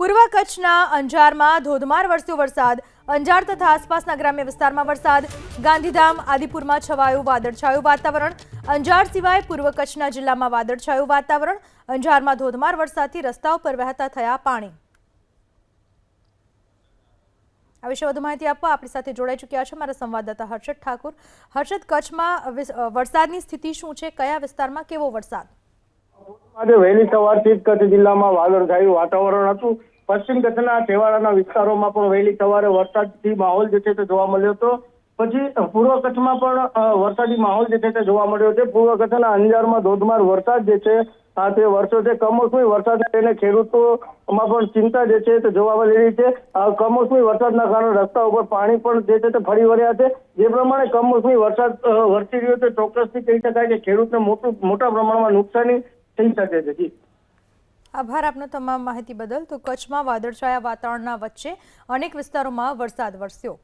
પૂર્વ કચ્છના અંજારમાં ધોધમાર વરસ્યો વરસાદ. અંજાર તથા આસપાસના ગ્રામ્ય વિસ્તારમાં વરસાદ. ગાંધીધામ, આદિપુરમાં છવાયું, વાદળછાયું વાતાવરણ. અંજાર સિવાય પૂર્વ કચ્છના જિલ્લામાં વાદળછાયું વાતાવરણ. અંજારમાં ધોધમાર વરસાદથી રસ્તાઓ પર વહેતા થયા પાણી. આ વિશે વધુ માહિતી આપવા આપણી સાથે જોડાઈ ચૂક્યા છે મારા સંવાદદાતા હર્ષદ ઠાકુર. હર્ષદ, કચ્છમાં વરસાદની સ્થિતિ શું છે? કયા વિસ્તારમાં કેવો વરસાદ? આજે વહેલી સવારથી જ કચ્છ જિલ્લામાં વાદળછાયું વાતાવરણ હતું. પશ્ચિમ કચ્છના છેવાડાના વિસ્તારોમાં પણ વહેલી સવારે વરસાદથી માહોલ જે છે તે જોવા મળ્યો હતો. પછી પૂર્વ કચ્છમાં પણ વરસાદી માહોલ જે છે તે જોવા મળ્યો છે. પૂર્વ કચ્છના અંજારમાં ધોધમાર વરસાદ જે છે, આ તે વર્ષો છે કમોસમી વરસાદ લઈને ખેડૂતોમાં પણ ચિંતા જે છે તે જોવા મળી રહી છે. કમોસમી વરસાદના કારણે રસ્તા ઉપર પાણી પણ જે છે તે ફરી વળ્યા છે. જે પ્રમાણે કમોસમી વરસાદ વરસી રહ્યો છે, ચોક્કસથી કહી શકાય કે ખેડૂતને મોટું, મોટા પ્રમાણમાં નુકસાની થઈ શકે છે, જી. આભાર આપનો તમામ માહિતી બદલ. તો કચ્છમાં વાદળછાયા વાતાવરણના વચ્ચે અનેક વિસ્તારોમાં વરસાદ વરસ્યો.